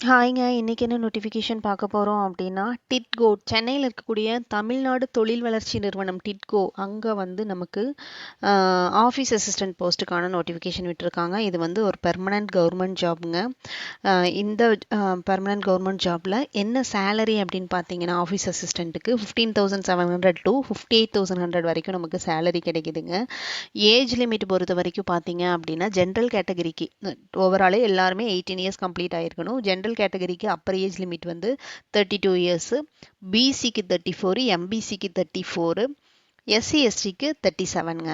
ஹாய்ங்க. இன்னைக்கு என்ன நோட்டிஃபிகேஷன் பார்க்க போறோம் அப்டின்னா, டிட்கோ சென்னையில இருக்கக்கூடிய தமிழ்நாடு தொழில் வளர்ச்சி நிறுவனம் டிட்கோ அங்க வந்து நமக்கு அ ஆஃபீஸ் அசிஸ்டன்ட் போஸ்ட்டுக்கான நோட்டிஃபிகேஷன் விட்டுருக்காங்க. இது வந்து ஒரு பெர்மனன்ட் கவர்மெண்ட் ஜாப்ங்க. அ இந்த அ பெர்மனன்ட் கவர்மெண்ட் ஜாப்ல என்ன சேலரி அப்டின்னு பார்த்தீங்கன்னா, ஆஃபீஸ் அசிஸ்டன்ட்டுக்கு 15,700 டூ 58,100 வரைக்கும் நமக்கு சேலரி கிடைக்குதுங்க. ஏஜ் லிமிட் பொறுத்த வரைக்கும் பார்த்தீங்க அப்டின்னா, ஜென்ரல் கேட்டகரிக்கு ஓவராலே எல்லாருமே 18 இயர்ஸ் கம்ப்ளீட் ஆயிருக்கணும். ஜென்ரல் ஜென்ரல் கேட்டகரிக்கு அப்பர் ஏஜ் லிமிட் வந்து தேர்ட்டி டூ இயர்ஸு பிசிக்கு தேர்ட்டி ஃபோரு எம்பிசிக்கு தேர்ட்டி ஃபோரு எஸ்சி எஸ்டிக்கு தேர்ட்டி செவனுங்க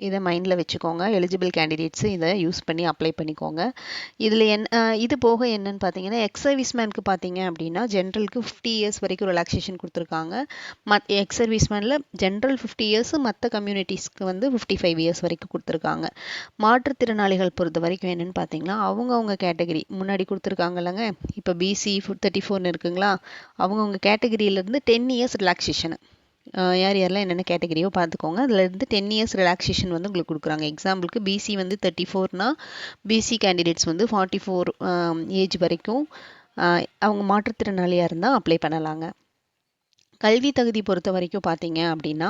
இதை மைண்டில் வச்சுக்கோங்க. எலிஜிபிள் கேண்டிடேட்ஸு இதை யூஸ் பண்ணி அப்ளை பண்ணிக்கோங்க. இதில் என் இது போக என்னன்னு பார்த்தீங்கன்னா, எக்ஸ் சர்வீஸ்மேனுக்கு பார்த்தீங்க அப்படின்னா ஜென்ரலுக்கு 50 இயர்ஸ் வரைக்கும் ரிலாக்ஸேஷன் கொடுத்துருக்காங்க. மத் எக்ஸ் சர்வீஸ்மேன்ல ஜென்ரல் 50 இயர்ஸ் மற்ற கம்யூனிட்டிஸ்க்கு வந்து 55 இயர்ஸ் வரைக்கும் கொடுத்துருக்காங்க. மாற்றுத்திறனாளிகள் பொறுத்த வரைக்கும் என்னென்னு பார்த்தீங்கன்னா, அவங்கவுங்க கேட்டகரி முன்னாடி கொடுத்துருக்காங்கல்லங்க. இப்போ பிசி 34ன்னு இருக்குங்களா, அவங்கவுங்க கேட்டகரியிலேருந்து டென் இயர்ஸ் ரிலாக்ஸேஷனு யார் யாரெல்லாம் என்னென்ன கேட்டகரியோ பார்த்துக்கோங்க. அதுலேருந்து டென் இயர்ஸ் ரிலாக்ஸேஷன் வந்து உங்களுக்கு கொடுக்குறாங்க எக்ஸாம்பிளுக்கு பிசி வந்து 34னா, பிசி கேண்டிடேட்ஸ் வந்து ஃபார்ட்டி ஃபோர் ஏஜ் வரைக்கும் அவங்க மாற்றுத்திறனாளியாக இருந்தால் அப்ளை பண்ணலாங்க. கல்வி தகுதி பொறுத்த வரைக்கும் பார்த்தீங்க அப்படின்னா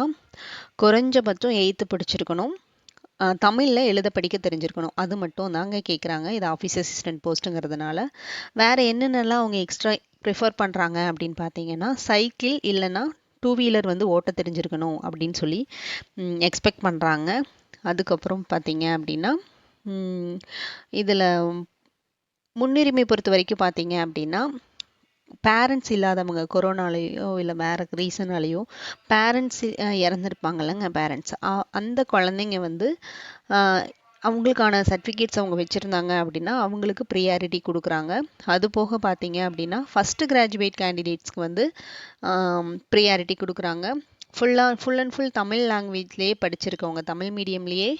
குறைஞ்சபட்சம் எயித்து படிச்சிருக்கணும். தமிழில் எழுத படிக்க தெரிஞ்சிருக்கணும். அது மட்டும் தாங்க கேட்குறாங்க. இது ஆஃபீஸ் அசிஸ்டன்ட் போஸ்ட்டுங்கிறதுனால. வேறு என்னென்னலாம் அவங்க எக்ஸ்ட்ரா ப்ரிஃபர் பண்ணுறாங்க அப்படின்னு பார்த்தீங்கன்னா, சைக்கிள் இல்லைன்னா டூ வீலர் வந்து ஓட்ட தெரிஞ்சிருக்கணும் அப்படின்னு சொல்லி எக்ஸ்பெக்ட் பண்றாங்க. அதுக்கப்புறம் பார்த்தீங்க அப்படின்னா இதில் முன்னுரிமை பொறுத்த வரைக்கும் பார்த்தீங்க அப்படின்னா பேரண்ட்ஸ் இல்லாதவங்க கொரோனாலயோ இல்லை வேற ரீசனாலேயோ பேரண்ட்ஸ் அ இறந்திருப்பாங்கல்லங்க பேரண்ட்ஸ். அந்த குழந்தைங்க வந்து அவங்களுக்கான சர்டிஃபிகேட்ஸ் அவங்க வச்சுருந்தாங்க அப்படின்னா அவங்களுக்கு ப்ரியாரிட்டி கொடுக்குறாங்க அது போக பார்த்தீங்க அப்படின்னா ஃபர்ஸ்ட் கிராஜுவேட் கேண்டிடேட்ஸ்க்கு வந்து ப்ரியாரிட்டி கொடுக்குறாங்க ஃபுல்லாக ஃபுல் அண்ட் ஃபுல் தமிழ் லாங்குவேஜ்லேயே படிச்சிருக்கவங்க, தமிழ் மீடியம்லேயே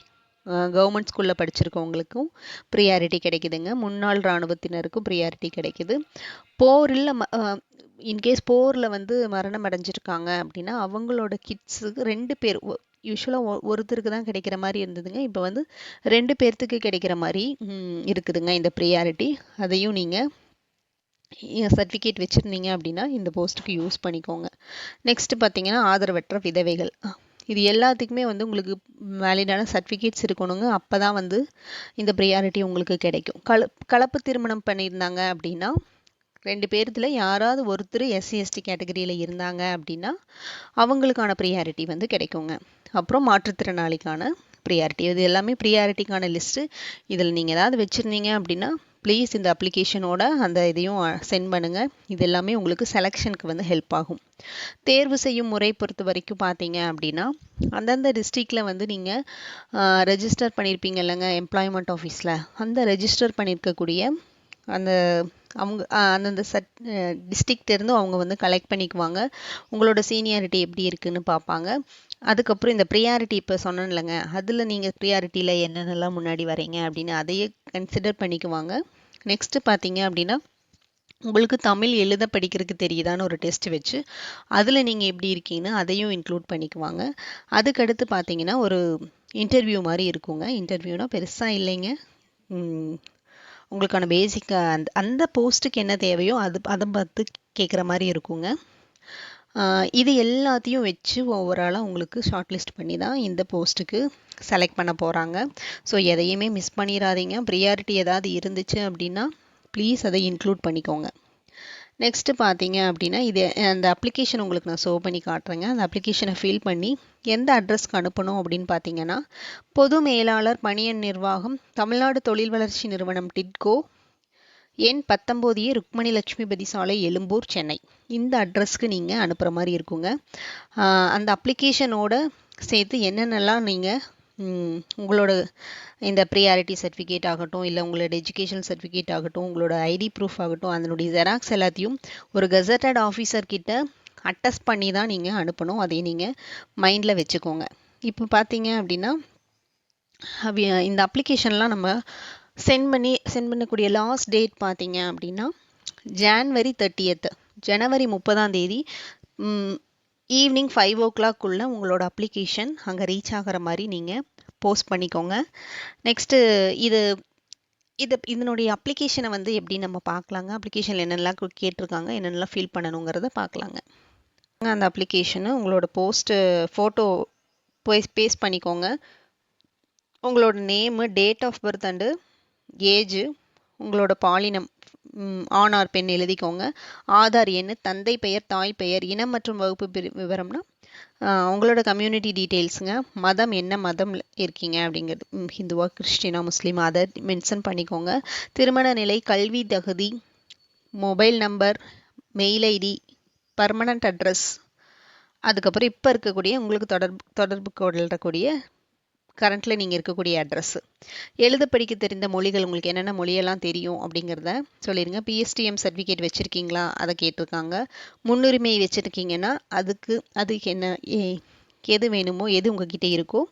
கவர்மெண்ட் ஸ்கூலில் படிச்சிருக்கவங்களுக்கும் ப்ரியாரிட்டி கிடைக்குதுங்க. முன்னாள் ராணுவத்தினருக்கும் ப்ரியாரிட்டி கிடைக்குது. போரில் ம இன்கேஸ் போரில் வந்து மரணம் அடைஞ்சிருக்காங்க அப்படின்னா அவங்களோட கிட்ஸுக்கு ரெண்டு பேர் யூஸ்வலாக ஒருத்தருக்கு தான் கிடைக்கிற மாதிரி இருந்ததுங்க. இப்போ வந்து ரெண்டு பேர்த்துக்கு கிடைக்கிற மாதிரி இருக்குதுங்க இந்த ப்ரியாரிட்டி அதையும் நீங்கள் சர்டிஃபிகேட் வச்சுருந்தீங்க அப்படின்னா இந்த போஸ்ட்டுக்கு யூஸ் பண்ணிக்கோங்க. நெக்ஸ்ட்டு பார்த்தீங்கன்னா, ஆதரவற்ற விதவைகள். இது எல்லாத்துக்குமே வந்து உங்களுக்கு வேலிடான சர்டிஃபிகேட்ஸ் இருக்கணுங்க. அப்போ தான் வந்து இந்த ப்ரியாரிட்டி உங்களுக்கு கிடைக்கும். கல கலப்பு திருமணம் பண்ணியிருந்தாங்க அப்படின்னா ரெண்டு பேர்த்தில் யாராவது ஒருத்தர் எஸ்சி, எஸ்டி கேட்டகரியில் இருந்தாங்க அப்படின்னா அவங்களுக்கான ப்ரியாரிட்டி வந்து கிடைக்குங்க. அப்புறம் மாற்றுத்திறனாளிக்கான ப்ரியாரிட்டி இது எல்லாமே ப்ரியாரிட்டிக்கான லிஸ்ட்டு. இதில் நீங்கள் ஏதாவது வச்சுருந்தீங்க அப்படின்னா ப்ளீஸ் இந்த அப்ளிகேஷனோட அந்த இதையும் சென்ட் பண்ணுங்கள் இது எல்லாமே உங்களுக்கு செலெக்ஷனுக்கு வந்து ஹெல்ப் ஆகும். தேர்வு செய்யும் முறை பொறுத்த வரைக்கும் பார்த்தீங்க அப்படின்னா அந்தந்த டிஸ்ட்ரிக்டில் வந்து நீங்கள் ரெஜிஸ்டர் ரெஜிஸ்டர் பண்ணியிருப்பீங்கல்லங்க எம்ப்ளாய்மெண்ட் ஆஃபீஸில் அந்த ரெஜிஸ்டர் பண்ணியிருக்கக்கூடிய அந்த அவங்க அந்தந்த சட் அ இருந்து அவங்க வந்து கலெக்ட் பண்ணிக்குவாங்க. உங்களோட சீனியாரிட்டி எப்படி இருக்குன்னு பார்ப்பாங்க. அதுக்கப்புறம் இந்த ப்ரியாரிட்டி இப்போ சொன்னேன் இல்லைங்க அதில் நீங்கள் ப்ரியாரிட்டியில் என்னென்னலாம் முன்னாடி வரீங்க அப்படின்னு அதையே கன்சிடர் பண்ணிக்குவாங்க. நெக்ஸ்ட்டு பார்த்தீங்க அப்படின்னா உங்களுக்கு தமிழ் எழுத படிக்கிறதுக்கு தெரியுதான்னு ஒரு டெஸ்ட் வச்சு, அதில் நீங்கள் எப்படி இருக்கீங்கன்னு அதையும் இன்க்ளூட் பண்ணிக்குவாங்க. அதுக்கடுத்து பார்த்தீங்கன்னா, ஒரு இன்டர்வியூ மாதிரி இருக்குங்க. இன்டர்வியூனால் பெருசாக இல்லைங்க. உங்களுக்கான பேசிக் அந்த அந்த போஸ்ட்டுக்கு என்ன தேவையோ அது அதை பார்த்து கேட்குற மாதிரி இருக்குங்க. இது எல்லாத்தையும் வச்சு ஓவராலாக உங்களுக்கு ஷார்ட் லிஸ்ட் பண்ணி தான் இந்த போஸ்ட்டுக்கு செலக்ட் பண்ண போகிறாங்க ஸோ எதையுமே மிஸ் பண்ணிடாதீங்க ப்ரியாரிட்டி ஏதாவது இருந்துச்சு அப்படின்னா ப்ளீஸ் அதை இன்க்ளூட் பண்ணிக்கோங்க. நெக்ஸ்ட்டு பார்த்தீங்க அப்படின்னா இது அந்த அப்ளிகேஷன் உங்களுக்கு நான் சோவ் பண்ணி காட்டுறேங்க. அந்த அப்ளிகேஷனை ஃபில் பண்ணி எந்த அட்ரஸ்க்கு அனுப்பணும் அப்படின்னு பார்த்தீங்கன்னா, பொது மேலாளர் பணியன் நிர்வாகம், தமிழ்நாடு தொழில் வளர்ச்சி நிறுவனம் டிட்கோ, எண் 19 ஏ ருக்மணி லட்சுமிபதி சாலை, எழும்பூர், சென்னை. இந்த அட்ரஸ்க்கு நீங்கள் அனுப்புகிற மாதிரி இருக்குங்க. அந்த அப்ளிகேஷனோட சேர்த்து என்னென்னலாம் நீங்கள் உங்களோட இந்த ப்ரியாரிட்டி சர்டிஃபிகேட் ஆகட்டும், இல்லை உங்களோட எஜுகேஷன் சர்டிஃபிகேட் ஆகட்டும், உங்களோட ஐடி ப்ரூஃப் ஆகட்டும், அதனுடைய ஜெராக்ஸ் எல்லாத்தையும் ஒரு கெசட்டட் ஆஃபீஸர்கிட்ட அட்டஸ்ட் பண்ணி தான் நீங்கள் அனுப்பணும். அதை நீங்கள் மைண்டில் வச்சுக்கோங்க. இப்போ பார்த்தீங்க அப்படின்னா இந்த அப்ளிகேஷன்லாம் நம்ம சென்ட் பண்ணி சென்ட் பண்ணக்கூடிய லாஸ்ட் டேட் பார்த்தீங்க அப்படின்னா ஜான்வரி 30த் ஜனவரி 30ஆம் தேதி ஈவினிங் ஃபைவ் ஓ கிளாக்குள்ளே உங்களோட அப்ளிகேஷன் அங்கே ரீச் ஆகுற மாதிரி நீங்கள் போஸ்ட் பண்ணிக்கோங்க. நெக்ஸ்ட்டு இது இது இதனுடைய அப்ளிகேஷனை வந்து எப்படி நம்ம பார்க்கலாங்க? அப்ளிகேஷனில் என்னென்னலாம் கேட்டிருக்காங்க? என்னென்னலாம் ஃபில் பண்ணணுங்கிறத பார்க்கலாங்க. அந்த அப்ளிகேஷனு உங்களோட போஸ்ட்டு ஃபோட்டோ பேஸ் பேஸ்ட் பண்ணிக்கோங்க. உங்களோட name date of birth and age உங்களோட பாலினம் ஆண் ஆர் பெண் எழுதிக்கோங்க. ஆதார் எண் தந்தை பெயர் தாய் பெயர் இனம் மற்றும் வகுப்பு விவரம்னா உங்களோட கம்யூனிட்டி டீட்டெயில்ஸுங்க மதம் என்ன மதம் இருக்கீங்க அப்படிங்கிறது. ஹிந்துவா கிறிஸ்டினா முஸ்லீம் அதை மென்ஷன் பண்ணிக்கோங்க. திருமண நிலை கல்வி தகுதி mobile number mail ID permanent address அதுக்கப்புறம் இப்போ இருக்கக்கூடிய உங்களுக்கு தொடர்பு தொடர்பு கொள்ளக்கூடிய கரண்ட்டில் நீங்கள் இருக்கக்கூடிய அட்ரஸ் எழுத படிக்க தெரிந்த மொழிகள் உங்களுக்கு என்னென்ன மொழியெல்லாம் தெரியும் அப்படிங்கிறத சொல்லிடுங்க பிஎஸ்டிஎம் சர்டிஃபிகேட் வச்சுருக்கீங்களா? அதை கேட்டிருக்காங்க. முன்னுரிமை வச்சுருக்கீங்கன்னா அதுக்கு அதுக்கு என்ன ஏ- எது வேணுமோ எது உங்ககிட்ட இருக்கோ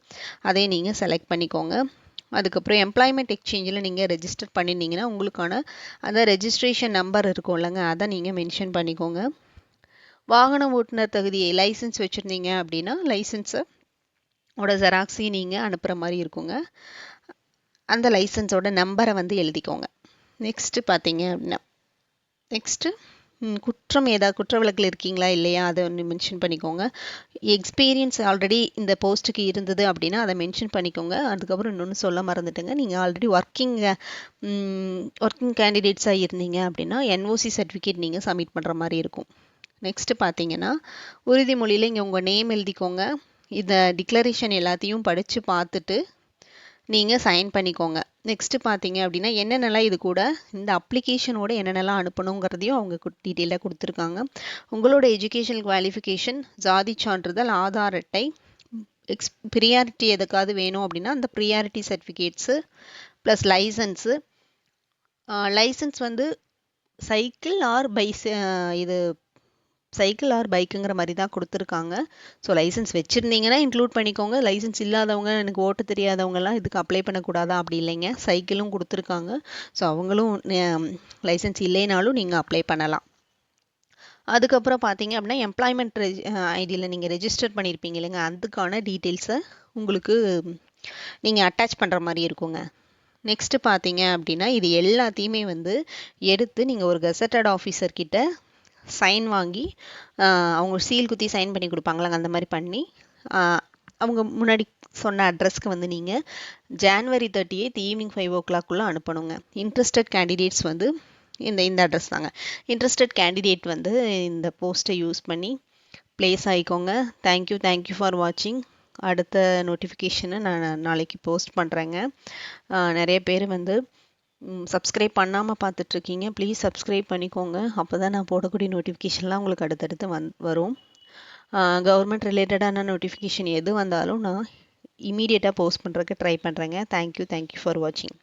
அதை நீங்கள் செலக்ட் பண்ணிக்கோங்க. அதுக்கப்புறம் எம்ப்ளாய்மெண்ட் எக்ஸ்சேஞ்சில் நீங்கள் ரெஜிஸ்டர் பண்ணியிருந்தீங்கன்னா உங்களுக்கான அந்த ரெஜிஸ்ட்ரேஷன் நம்பர் இருக்கும் இல்லைங்க அதை நீங்கள் மென்ஷன் பண்ணிக்கோங்க. வாகன ஓட்டுநர் தகுதியை லைசன்ஸ் வச்சுருந்தீங்க அப்படின்னா லைசன்ஸை ஓட ஜெராக்ஸையும் நீங்கள் அனுப்புகிற மாதிரி இருக்குங்க. அந்த லைசன்ஸோட நம்பரை வந்து எழுதிக்கோங்க. நெக்ஸ்ட்டு பார்த்தீங்க அப்படின்னா நெக்ஸ்ட்டு குற்றம் ஏதாவது குற்ற விளக்கில் இருக்கீங்களா இல்லையா அதை ஒன்று மென்ஷன் பண்ணிக்கோங்க. எக்ஸ்பீரியன்ஸ் ஆல்ரெடி இந்த போஸ்ட்டுக்கு இருந்தது அப்படின்னா அதை மென்ஷன் பண்ணிக்கோங்க. அதுக்கப்புறம் இன்னொன்று சொல்ல மறந்துட்டுங்க. நீங்கள் ஆல்ரெடி ஒர்க்கிங் ஒர்க்கிங் கேண்டிடேட்ஸாக இருந்தீங்க அப்படின்னா என்ஓசி சர்டிஃபிகேட் நீங்கள் சப்மிட் பண்ணுற மாதிரி இருக்கும். நெக்ஸ்ட்டு பார்த்தீங்கன்னா உறுதிமொழியில் இங்கே உங்கள் நேம் எழுதிக்கோங்க. இந்த டிக்ளரேஷன் எல்லாத்தையும் படித்து பார்த்துட்டு நீங்கள் சைன் பண்ணிக்கோங்க. நெக்ஸ்ட்டு பார்த்தீங்க அப்படின்னா என்னென்னலாம் இது கூட இந்த அப்ளிகேஷனோட என்னென்னலாம் அனுப்பணுங்கிறதையும் அவங்க டீட்டெயிலாக கொடுத்துருக்காங்க. உங்களோட எஜுகேஷன் குவாலிஃபிகேஷன் ஜாதி சான்றிதழ் ஆதார் அட்டை எக்ஸ் ப்ரியாரிட்டி எதுக்காவது வேணும் அப்படின்னா அந்த priority certificates plus licence licence வந்து சைக்கிள் ஆர் பைஸ் இது சைக்கிள் ஆர் பைக்குங்கிற மாதிரி தான் கொடுத்துருக்காங்க. ஸோ லைசன்ஸ் வச்சுருந்தீங்கன்னா இன்க்ளூட் பண்ணிக்கோங்க. லைசன்ஸ் இல்லாதவங்க எனக்கு ஓட்ட தெரியாதவங்கலாம் இதுக்கு அப்ளை பண்ணக்கூடாதா? அப்படி இல்லைங்க. சைக்கிளும் கொடுத்துருக்காங்க. ஸோ அவங்களும் லைசன்ஸ் இல்லைனாலும் நீங்கள் அப்ளை பண்ணலாம். அதுக்கப்புறம் பார்த்தீங்க அப்படின்னா எம்ப்ளாய்மெண்ட் ரெஜி ஐடியில் நீங்கள் ரெஜிஸ்டர் பண்ணியிருப்பீங்க இல்லைங்க. அதுக்கான டீட்டெயில்ஸை உங்களுக்கு நீங்கள் அட்டாச் பண்ணுற மாதிரி இருக்குங்க. நெக்ஸ்ட்டு பார்த்தீங்க அப்படின்னா இது எல்லாத்தையுமே வந்து எடுத்து நீங்கள் ஒரு கெசட்டட் ஆஃபீஸர்கிட்ட சைன் வாங்கி அவங்க சீல் குத்தி சைன் பண்ணி கொடுப்பாங்களாங்க அந்த மாதிரி பண்ணி அவங்க முன்னாடி சொன்ன அட்ரஸ்க்கு வந்து நீங்கள் January thirty eighth evening five ஓ கிளாக்குள்ளே அனுப்பணுங்க. இன்ட்ரெஸ்டட் கேண்டிடேட்ஸ் வந்து இந்த இந்த அட்ரஸ் தாங்க. இன்ட்ரெஸ்டட் கேண்டிடேட் வந்து இந்த போஸ்ட்டை யூஸ் பண்ணி place ஆகிக்கோங்க thank you thank you for வாட்சிங் அடுத்த நோட்டிஃபிகேஷனை நான் நாளைக்கு போஸ்ட் பண்ணுறேங்க நிறைய பேர் வந்து சப்ஸ்கிரைப் பண்ணாமல் பார்த்துட்ருக்கீங்க ப்ளீஸ் சப்ஸ்கிரைப் பண்ணிக்கோங்க. அப்போ தான் நான் போடக்கூடிய நோட்டிஃபிகேஷன்லாம் உங்களுக்கு அடுத்தடுத்து வந் வரும். கவர்மெண்ட் ரிலேட்டடான நோட்டிஃபிகேஷன் எது வந்தாலும் நான் இமீடியட்டாக போஸ்ட் பண்ணுறதுக்கு ட்ரை பண்ணுறேங்க தேங்க்யூ தேங்க்யூ ஃபார் வாட்சிங்